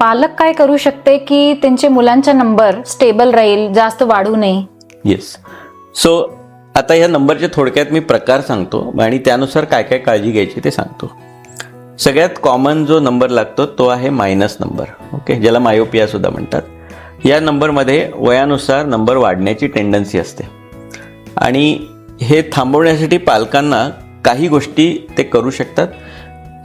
पालक काय करू शकते की त्यांचे मुलांचा नंबर स्टेबल राहील जास्त वाढू नये? येस सो आता ह्या नंबरचे थोडक्यात मी प्रकार सांगतो आणि त्यानुसार काय काय काळजी घ्यायची ते सांगतो. सगळ्यात कॉमन जो नंबर लागतो तो आहे मायनस नंबर ओके ज्याला मायोपिया सुद्धा म्हणतात. या नंबरमध्ये वयानुसार नंबर वाढण्याची टेंडन्सी असते. आणि हे थांबवण्यासाठी पालकांना काही गोष्टी ते करू शकतात.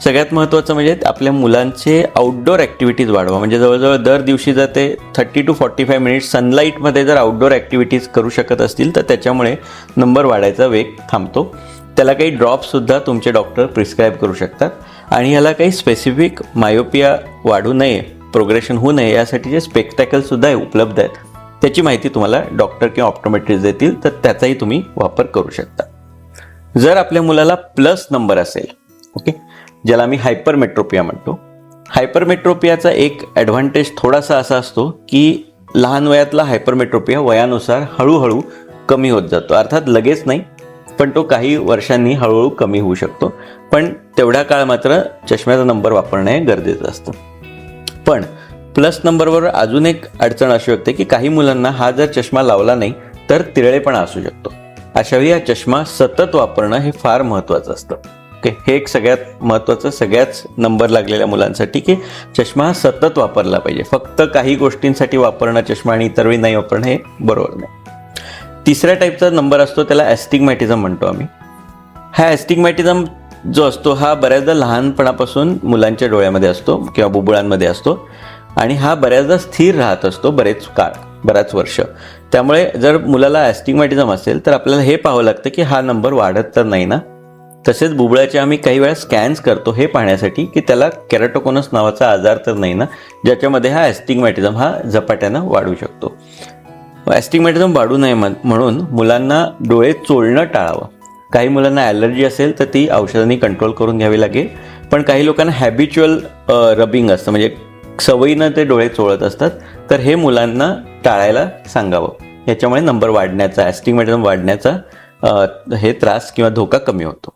सगळ्यात महत्त्वाचं म्हणजे आपल्या मुलांचे आउटडोअर ॲक्टिव्हिटीज वाढवा. म्हणजे जवळजवळ दर दिवशी जर ते thirty to forty five minutes सनलाईटमध्ये जर आउटडोर ॲक्टिव्हिटीज करू शकत असतील तर त्याच्यामुळे नंबर वाढायचा वेग थांबतो. त्याला काही ड्रॉपसुद्धा तुमचे डॉक्टर प्रिस्क्राईब करू शकतात. आणि ह्याला काही स्पेसिफिक मायोपिया वाढू नये प्रोग्रेशन होऊ नये यासाठी जे स्पेक्टॅकलसुद्धा उपलब्ध आहेत त्याची माहिती तुम्हाला डॉक्टर किंवा ऑप्टोमेट्रिस्ट देतील तर त्याचाही तुम्ही वापर करू शकता. जर आपल्या मुलाला प्लस नंबर असेल ओके ज्याला आम्ही हायपरमेट्रोपिया म्हणतो. हायपरमेट्रोपियाचा एक ॲडव्हान्टेज थोडासा असा असतो की लहान वयातला हायपरमेट्रोपिया वयानुसार हळूहळू कमी होत जातो. अर्थात लगेच नाही पण तो काही वर्षांनी हळूहळू कमी होऊ शकतो. पण तेवढ्या काळ मात्र चष्म्याचा नंबर वापरणे गरजेचं असतं. पण प्लस नंबरवर अजून एक अडचण असू शकते की काही मुलांना हा जर चष्मा लावला नाही तर तिरळेपणा असू शकतो. अशावेळी हा चष्मा सतत वापरणं हे फार महत्त्वाचं असतं. हे एक सगळ्यात महत्त्वाचं सगळ्याच नंबर लागलेल्या मुलांसाठी की चष्मा हा सतत वापरला पाहिजे. फक्त काही गोष्टींसाठी वापरणं चष्मा आणि इतर वेळी नाही वापरणं हे बरोबर नाही. तिसऱ्या टाईपचा नंबर असतो त्याला ॲस्टिगमॅटिझम म्हणतो आम्ही. हा ॲस्टिगमॅटिझम जो असतो हा बऱ्याचदा लहानपणापासून मुलांच्या डोळ्यामध्ये असतो किंवा बुबुळांमध्ये असतो आणि हा बऱ्याचदा स्थिर राहत असतो बरेच काळ बऱ्याच वर्ष. त्यामुळे जर मुलाला ॲस्टिगमॅटिझम असेल तर आपल्याला हे पाहावं लागतं की हा नंबर वाढत तर नाही ना. तसेच बुबळाचे आम्ही काही वेळा स्कॅन्स करतो हे पाहण्यासाठी की त्याला केराटोकोनस नावाचा आजार तर नाही ना ज्याच्यामध्ये हा ॲस्टिगमॅटिझम हा झपाट्यानं वाढू शकतो. ॲस्टिगमॅटिझम वाढू नये म्हणून मुलांना डोळे चोळणं टाळावं. काही मुलांना ॲलर्जी असेल तर ती औषधांनी कंट्रोल करून घ्यावी लागेल पण काही लोकांना हॅबिच्युअल रबिंग असतं म्हणजे सवयीनं ते डोळे चोळत असतात तर हे मुलांना टाळायला सांगावं. याच्यामुळे नंबर वाढण्याचा ॲस्टिगमॅटिझम वाढण्याचा हे त्रास किंवा धोका कमी होतो.